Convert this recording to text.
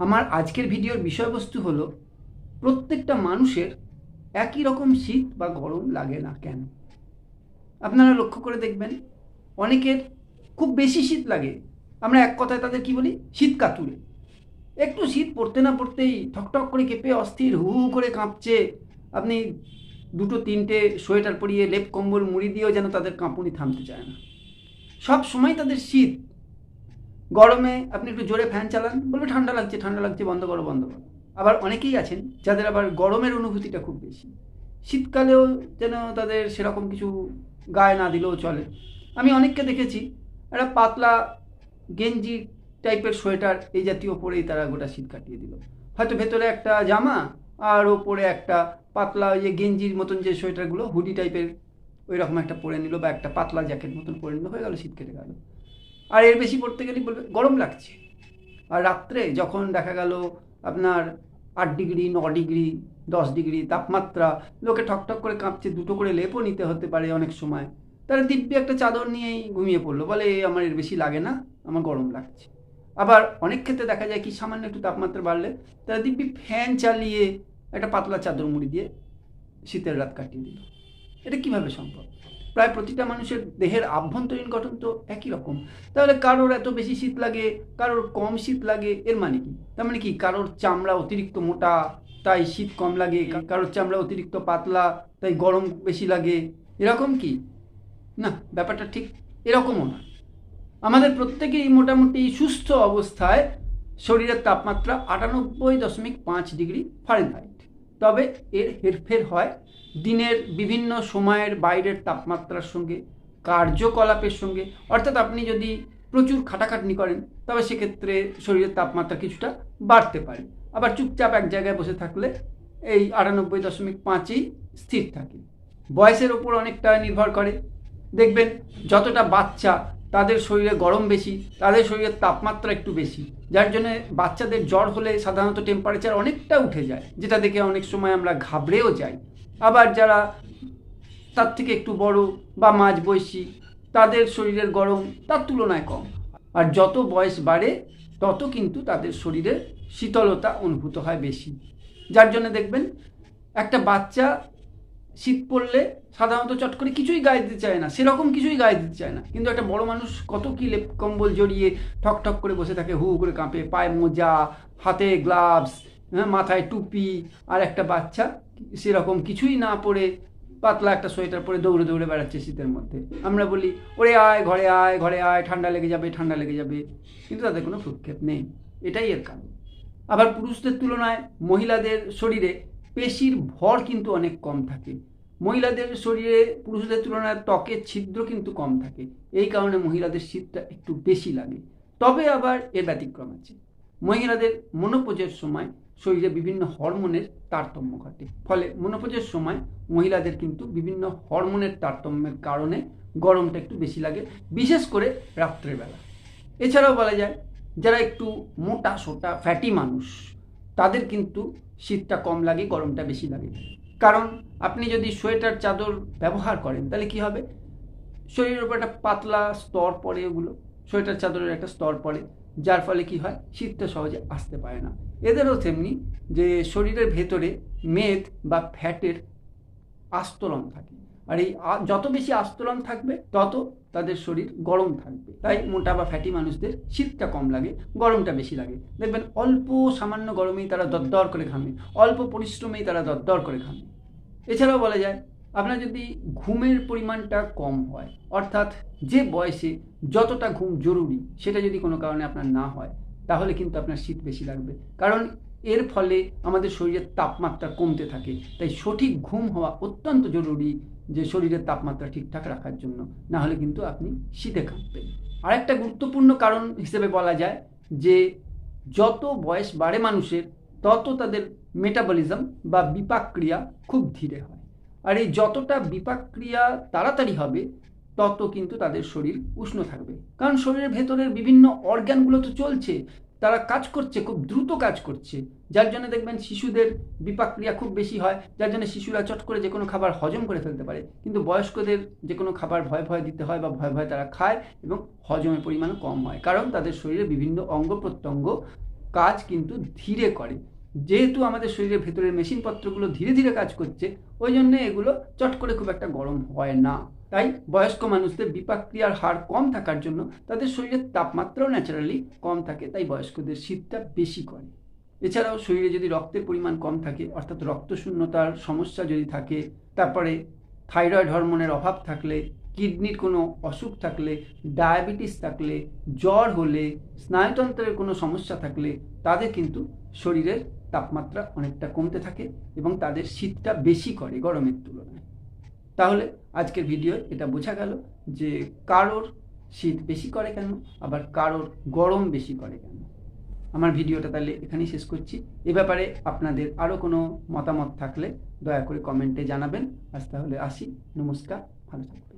আমার আজকের ভিডিওর বিষয়বস্তু হলো, প্রত্যেকটা মানুষের একই রকম শীত বা গরম লাগে না কেন? আপনারা লক্ষ্য করে দেখবেন, অনেকের খুব বেশি শীত লাগে। আমরা এক কথায় তাদের কি বলি? শীত কাতুরে। একটু শীত পড়তে না পড়তেই ঠকঠক করে কেঁপে অস্থির হু হু করে কাঁপছে। আপনি দুটো তিনটে সোয়েটার পরিয়ে লেপ কম্বল মুড়ি দিয়েও যেন তাদের কাঁপুনি থামতে চায় না। সব সময় তাদের শীত গরমে আপনি একটু জোরে ফ্যান চালান, বলবে ঠান্ডা লাগছে ঠান্ডা লাগছে, বন্ধ করো বন্ধ করো। আবার অনেকেই আছেন যাদের আবার গরমের অনুভূতিটা খুব বেশি। শীতকালেও যেন তাদের সেরকম কিছু গায়ে না দিলেও চলে। আমি অনেককে দেখেছি, একটা পাতলা গেঞ্জি টাইপের সোয়েটার এই জাতীয় পরেই তারা গোটা শীত কাটিয়ে দিল। হয়তো ভেতরে একটা জামা আর ওপরে একটা পাতলা ওই যে গেঞ্জির মতন যে সোয়েটারগুলো, হুডি টাইপের ওই রকম একটা পরে নিল বা একটা পাতলা জ্যাকেট মতন পরে নিল, হয়ে গেল, শীত কেটে গেল। আর এর বেশি পড়তে গেলে বলবে গরম লাগছে। আর রাত্রে যখন দেখা গেল আপনার আট ডিগ্রি ন ডিগ্রি দশ ডিগ্রি তাপমাত্রা লোকে ঠকঠক করে কাঁপছে দুটো করে লেপও নিতে হতে পারে অনেক সময়। তারা দিব্যি একটা চাদর নিয়েই ঘুমিয়ে পড়ল বলে "এ, আমার এর বেশি লাগে না আমার গরম লাগছে। আবার অনেক ক্ষেত্রে দেখা যায় কি সামান্য একটু তাপমাত্রা বাড়লে তারা দিব্যি ফ্যান চালিয়ে একটা পাতলা চাদর মুড়ি দিয়ে শীতের রাত কাটিয়ে দিল। এটা কীভাবে সম্ভব? প্রায় প্রতিটা মানুষের দেহের আভ্যন্তরীণ গঠন তো একই রকম। তাহলে কারোর এত বেশি শীত লাগে, কারোর কম শীত লাগে, এর মানে কি? তার মানে কি? কারোর চামড়া অতিরিক্ত মোটা, তাই শীত কম লাগে কারোর চামড়া অতিরিক্ত পাতলা, তাই গরম বেশি লাগে, এরকম কি? না, ব্যাপারটা ঠিক এরকমও না। আমাদের প্রত্যেকেই মোটামুটি সুস্থ অবস্থায় শরীরের তাপমাত্রা আটানব্বই দশমিক পাঁচ ডিগ্রি ফারেনহাইট। তবে এর হেরফের হয় দিনের বিভিন্ন সময়ের বাইরের তাপমাত্রার সঙ্গে, কার্যকলাপের সঙ্গে। অর্থাৎ আপনি যদি প্রচুর খাটাখাটনি করেন, তবে সেক্ষেত্রে শরীরের তাপমাত্রা কিছুটা বাড়তে পারে। আবার চুপচাপ এক জায়গায় বসে থাকলে এই আটানব্বই দশমিক পাঁচেই স্থির থাকে। বয়সের ওপর অনেকটা নির্ভর করে। দেখবেন, যতটা বাচ্চা তাদের শরীরে গরম বেশি, তাদের শরীরের তাপমাত্রা একটু বেশি। যার জন্য বাচ্চাদের জ্বর হলে সাধারণত টেম্পারেচার অনেকটা উঠে যায়, যেটা দেখে অনেক সময় আমরা ঘাবড়েও যাই। আবার যারা তার থেকে একটু বড় বা মাঝ বয়সী তাদের শরীরের গরম তার তুলনায় কম। আর যত বয়স বাড়ে, তত কিন্তু তাদের শরীরে শীতলতা অনুভূত হয় বেশি। যার জন্য দেখবেন, একটা বাচ্চা শীত পড়লে সাধারণত চট করে কিছুই গায়ে দিতে চায় না, সেরকম কিছুই গায়ে দিতে চায় না। কিন্তু একটা বড় মানুষ কত কি লেপ কম্বল জড়িয়ে ঠক ঠক করে বসে থাকে, হু করে কাঁপে, পায়ে মোজা, হাতে গ্লাভস হ্যাঁ মাথায় টুপি, আর একটা বাচ্চা সেরকম কিছুই না পরে পাতলা একটা সোয়েটার পরে দৌড়ে দৌড়ে বেড়াচ্ছে শীতের মধ্যে। আমরা বলি, ওরে আয়, ঘরে আয় ঘরে আয়, ঠান্ডা লেগে যাবে, ঠান্ডা লেগে যাবে। কিন্তু তাদের কোনো ভ্রুক্ষেপ নেই। এটাই এর কারণ। আবার পুরুষদের তুলনায় মহিলাদের শরীরে পেশির ভর কিন্তু অনেক কম থাকে। মহিলাদের শরীরে পুরুষদের তুলনায় ত্বকের ছিদ্র কিন্তু কম থাকে। এই কারণে মহিলাদের শীতটা একটু বেশি লাগে। তবে আবার এর ব্যতিক্রম আছে। মহিলাদের মনোপোজের সময় শরীরে বিভিন্ন হরমোনের তারতম্য ঘটে। ফলে মনোপোজের সময় মহিলাদের কিন্তু বিভিন্ন হরমোনের তারতম্যের কারণে গরমটা একটু বেশি লাগে, বিশেষ করে রাত্রেবেলা এছাড়াও বলা যায়, যারা একটু মোটা, সোটা, ফ্যাটি মানুষ, তাদের কিন্তু শীতটা কম লাগে, গরমটা বেশি লাগে। কারণ আপনি যদি সোয়েটার, চাদর ব্যবহার করেন, তাহলে কি হবে? শরীরের উপর একটা পাতলা স্তর পড়ে ওগুলো, সোয়েটার, চাদরের একটা স্তর পড়ে, যার ফলে কি হয়? শীতটা সহজে আসতে পারে না। এদেরও তেমনি যে শরীরের ভেতরে মেদ বা ফ্যাটের আস্তরণ থাকে। আর এই যত বেশি আস্তরণ থাকবে, তত তাদের শরীর গরম থাকবে। তাই মোটা বা ফ্যাটি মানুষদের শীতটা কম লাগে, গরমটা বেশি লাগে। দেখবেন অল্প সামান্য গরমেই তারা দরদর করে ঘামে, অল্প পরিশ্রমেই তারা দরদর করে ঘামে। এছাড়াও বলা যায়, আপনার যদি ঘুমের পরিমাণটা কম হয়, অর্থাৎ যে বয়সে যতটা ঘুম জরুরি, সেটা যদি কোনো কারণে আপনার না হয় তাহলে কিন্তু আপনার শীত বেশি লাগবে। কারণ এর ফলে আমাদের শরীরের তাপমাত্রা কমতে থাকে। তাই সঠিক ঘুম হওয়া অত্যন্ত জরুরি যে শরীরের তাপমাত্রা ঠিকঠাক রাখার জন্য। না হলে কিন্তু আপনি শীতে কাঁপবেন। আরেকটা গুরুত্বপূর্ণ কারণ হিসেবে বলা যায় যে, যত বয়স বাড়ে মানুষের, তত তাদের মেটাবলিজম বা বিপাক ক্রিয়া খুব ধীরে হয়। আর এই যতটা বিপাক ক্রিয়া তাড়াতাড়ি হবে তত কিন্তু তাদের শরীর উষ্ণ থাকবে। কারণ শরীরের ভেতরের বিভিন্ন অর্গ্যানগুলো তো চলছে, তারা কাজ করছে, খুব দ্রুত কাজ করছে। যার জন্য দেখবেন শিশুদের বিপাক ক্রিয়া খুব বেশি হয়, যার জন্য শিশুরা চট করে যে কোনো খাবার হজম করে ফেলতে পারে। কিন্তু বয়স্কদের যে কোনো খাবার ভয় ভয় দিতে হয় বা ভয় ভয় তারা খায় এবং হজমের পরিমাণ কম হয়। কারণ তাদের শরীরে বিভিন্ন অঙ্গ প্রত্যঙ্গ কাজ কিন্তু ধীরে করে। যেহেতু আমাদের শরীরের ভেতরের মেশিনপত্রগুলো ধীরে ধীরে কাজ করছে, ওই জন্য এগুলো চট করে খুব একটা গরম হয় না। তাই বয়স্ক মানুষদের বিপাক্রিয়ার হার কম থাকার জন্য তাদের শরীরের তাপমাত্রাও ন্যাচারালি কম থাকে, তাই বয়স্কদের শীতটা বেশি করে। এছাড়াও শরীরে যদি রক্তের পরিমাণ কম থাকে, অর্থাৎ রক্তশূন্যতার সমস্যা যদি থাকে, তারপরে থাইরয়েড হরমোনের অভাব থাকলে, কিডনির কোনো অসুখ থাকলে, ডায়াবেটিস থাকলে, জ্বর হলে, স্নায়ুতন্ত্রের কোনো সমস্যা থাকলে, তাদের কিন্তু শরীরের তাপমাত্রা অনেকটা কমতে থাকে এবং তাদের শীতটা বেশি করে গরমের তুলনায়। তাহলে আজকের ভিডিও এটা বোঝা গেল যে কারোর শীত বেশি করে কেন, আবার কারোর গরম বেশি করে কেন। আমার ভিডিওটা তাহলে এখানেই শেষ করছি। এ ব্যাপারে আপনাদের আরও কোনো মতামত থাকলে দয়া করে কমেন্টে জানাবেন। আজ তাহলে আসি। নমস্কার। ভালো থাকুন।